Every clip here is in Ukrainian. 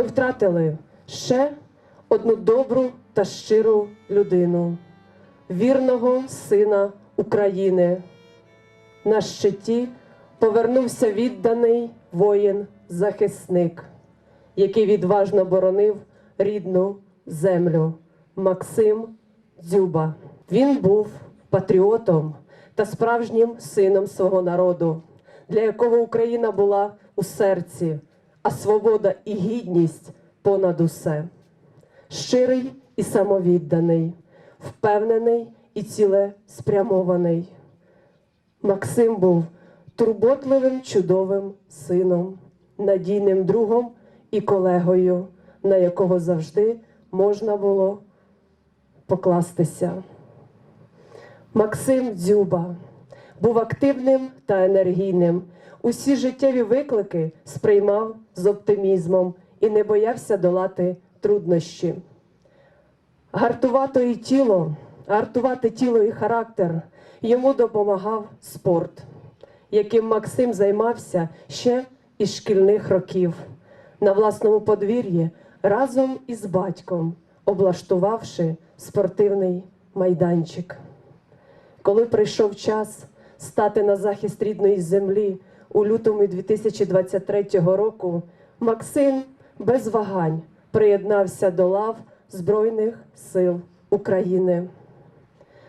втратили ще одну добру та щиру людину, вірного сина України. На щиті повернувся відданий воїн-захисник, який відважно боронив рідну землю Максим Дзюба. Він був патріотом та справжнім сином свого народу, для якого Україна була у серці, а свобода і гідність понад усе. Щирий і самовідданий, впевнений і цілеспрямований. Максим був турботливим, чудовим сином, надійним другом і колегою, на якого завжди можна було покластися. Максим Дзюба був активним та енергійним. Усі життєві виклики сприймав з оптимізмом і не боявся долати труднощі. Гартувати тіло, гартувати тіло і характер йому допомагав спорт, яким Максим займався ще із шкільних років на власному подвір'ї разом із батьком, облаштувавши спортивний майданчик. Коли прийшов час стати на захист рідної землі у лютому 2023 року, Максим без вагань приєднався до лав Збройних сил України.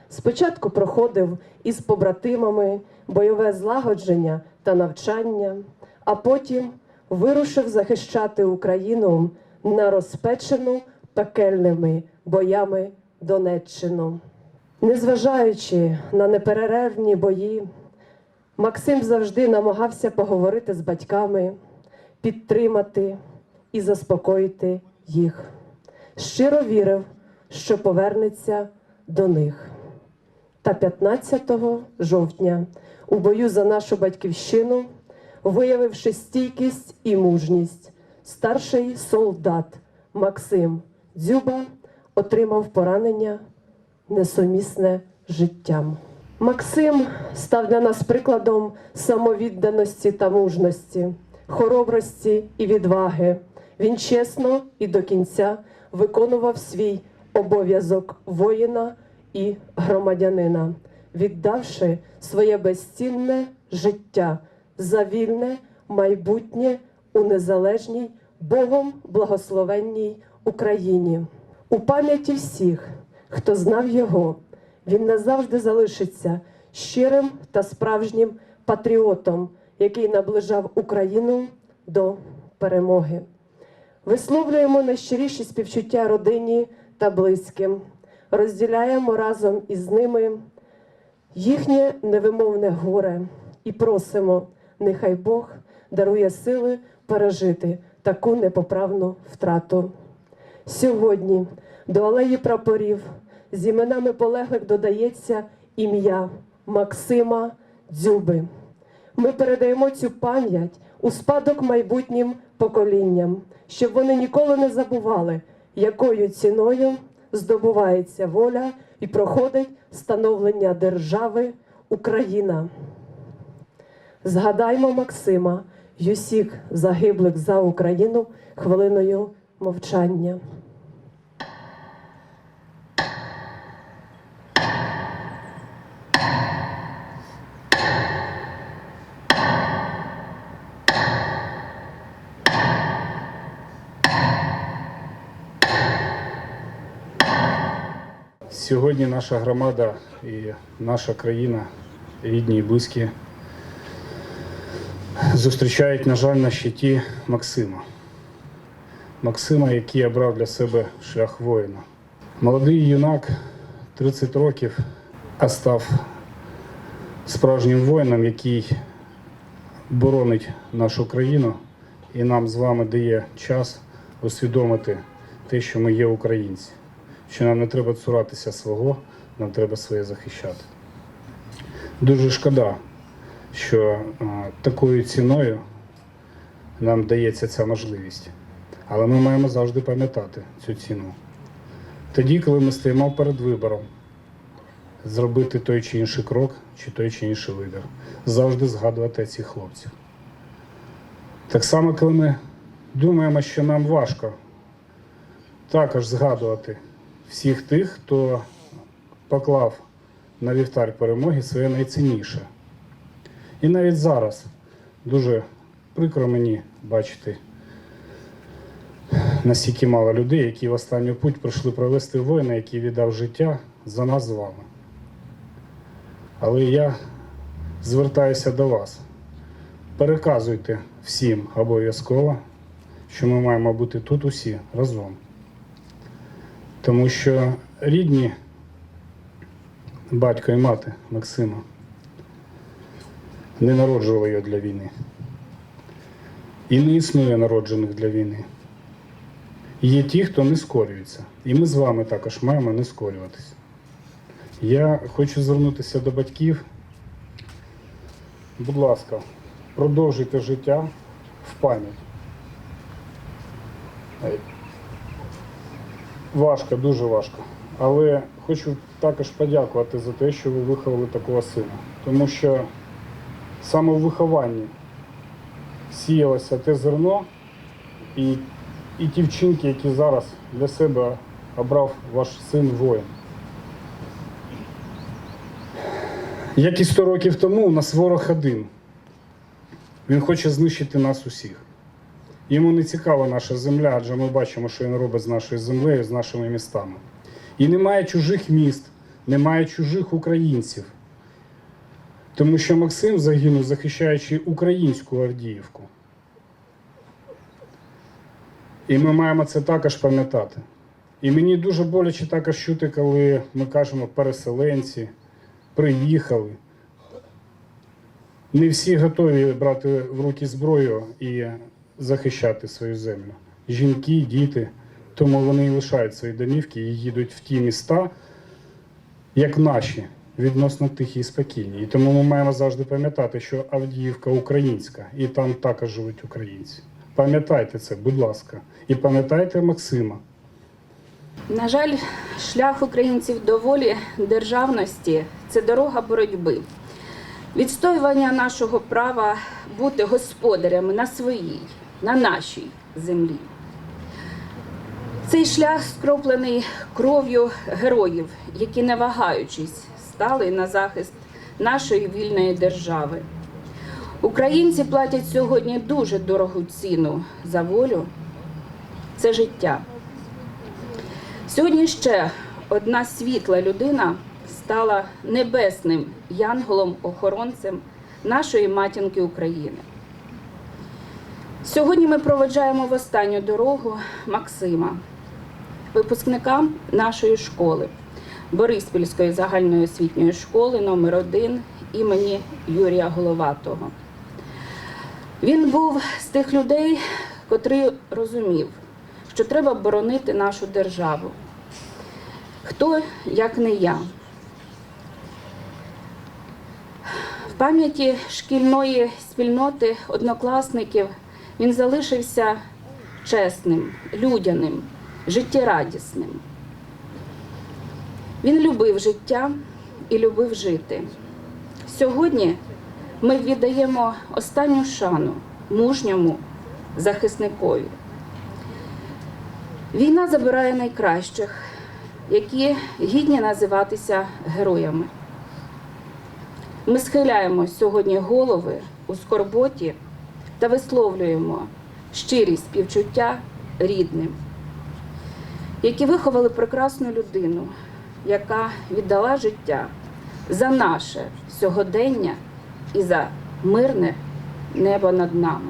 Спочатку проходив із побратимами бойове злагодження та навчання, а потім вирушив захищати Україну на розпечену пекельними боями Донеччину. Незважаючи на неперервні бої, Максим завжди намагався поговорити з батьками, підтримати і заспокоїти їх. Щиро вірив, що повернеться до них. Та 15 жовтня у бою за нашу батьківщину, виявивши стійкість і мужність, старший солдат Максим Дзюба отримав поранення несумісне з життям. Максим став для нас прикладом самовідданості та мужності, хоробрості і відваги. Він чесно і до кінця виконував свій обов'язок воїна і громадянина, віддавши своє безцінне життя за вільне майбутнє у незалежній Богом благословенній Україні. У пам'яті всіх, хто знав його, він назавжди залишиться щирим та справжнім патріотом, який наближав Україну до перемоги. Висловлюємо найщиріші співчуття родині та близьким, розділяємо разом із ними їхнє невимовне горе і просимо, нехай Бог дарує сили пережити таку непоправну втрату. Сьогодні до алеї прапорів з іменами полеглих додається ім'я Максима Дзюби. Ми передаємо цю пам'ять у спадок майбутнім поколінням, щоб вони ніколи не забували, якою ціною здобувається воля і проходить становлення держави Україна. Згадаймо Максима й усіх загиблих за Україну хвилиною мовчання. Сьогодні наша громада і наша країна, рідні і близькі, зустрічають, на жаль, на щиті Максима. Максима, який обрав для себе шлях воїна. Молодий юнак, 30 років, а став справжнім воїном, який боронить нашу країну і нам з вами дає час усвідомити те, що ми є українці що нам не треба цуратися свого, нам треба своє захищати. Дуже шкода, що а, такою ціною нам дається ця можливість. Але ми маємо завжди пам'ятати цю ціну. Тоді, коли ми стоїмо перед вибором, зробити той чи інший крок, чи той чи інший вибір, завжди згадувати цих хлопців. Так само, коли ми думаємо, що нам важко також згадувати всіх тих, хто поклав на вівтар перемоги своє найцінніше. І навіть зараз дуже прикро мені бачити настільки мало людей, які в останню путь прийшли провести воїна, який віддав життя за нас з вами. Але я звертаюся до вас. Переказуйте всім обов'язково, що ми маємо бути тут усі разом. Тому що рідні батько і мати Максима не народжували його для війни. І не існує народжених для війни. Є ті, хто не скорюється. І ми з вами також маємо не скорюватися. Я хочу звернутися до батьків. Будь ласка, продовжуйте життя в пам'ять. Важко, дуже важко. Але хочу також подякувати за те, що ви виховали такого сина. Тому що саме в вихованні сіялося те зерно і, і ті вчинки, які зараз для себе обрав ваш син воїн. Як і 100 років тому, у нас ворог один. Він хоче знищити нас усіх. Йому не цікава наша земля, адже ми бачимо, що він робить з нашою землею, з нашими містами. І немає чужих міст, немає чужих українців. Тому що Максим загинув, захищаючи українську Авдіївку. І ми маємо це також пам'ятати. І мені дуже боляче також чути, коли ми кажемо переселенці, приїхали. Не всі готові брати в руки зброю і захищати свою землю. Жінки, діти, тому вони і лишають свої домівки і їдуть в ті міста, як наші, відносно тихі і спокійні. І тому ми маємо завжди пам'ятати, що Авдіївка українська, і там також живуть українці. Пам'ятайте це, будь ласка, і пам'ятайте Максима. На жаль, шлях українців до волі державності це дорога боротьби, відстоювання нашого права бути господарями на своїй, на нашій землі. Цей шлях скроплений кров'ю героїв, які, не вагаючись, стали на захист нашої вільної держави. Українці платять сьогодні дуже дорогу ціну за волю. Це життя. Сьогодні ще одна світла людина стала небесним янголом-охоронцем нашої матінки України. Сьогодні ми проведжаємо в останню дорогу Максима, випускника нашої школи, Бориспільської загальної освітньої школи номер 1 імені Юрія Головатого. Він був з тих людей, котрий розумів, що треба боронити нашу державу. Хто, як не я. В пам'яті шкільної спільноти однокласників він залишився чесним, людяним, життєрадісним. Він любив життя і любив жити. Сьогодні ми віддаємо останню шану мужньому захисникові. Війна забирає найкращих, які гідні називатися героями. Ми схиляємо сьогодні голови у скорботі та висловлюємо щирі співчуття рідним, які виховали прекрасну людину, яка віддала життя за наше сьогодення і за мирне небо над нами.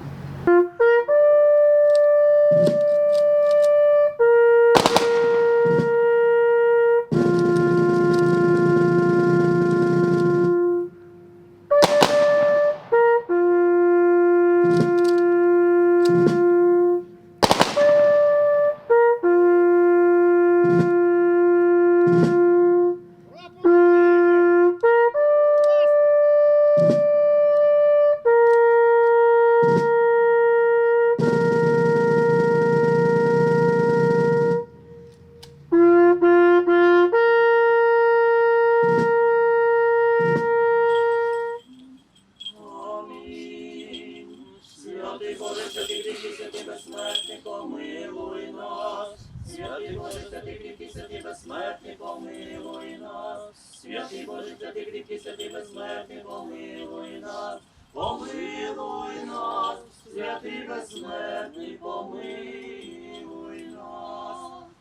Святий Боже, та ти кріпкий, святий безсмертний, помилуй нас, святий Боже, та ти кріпкий, святий безсмертний, помилуй нас, помилуй нас, святий безсмертний, помилуй нас.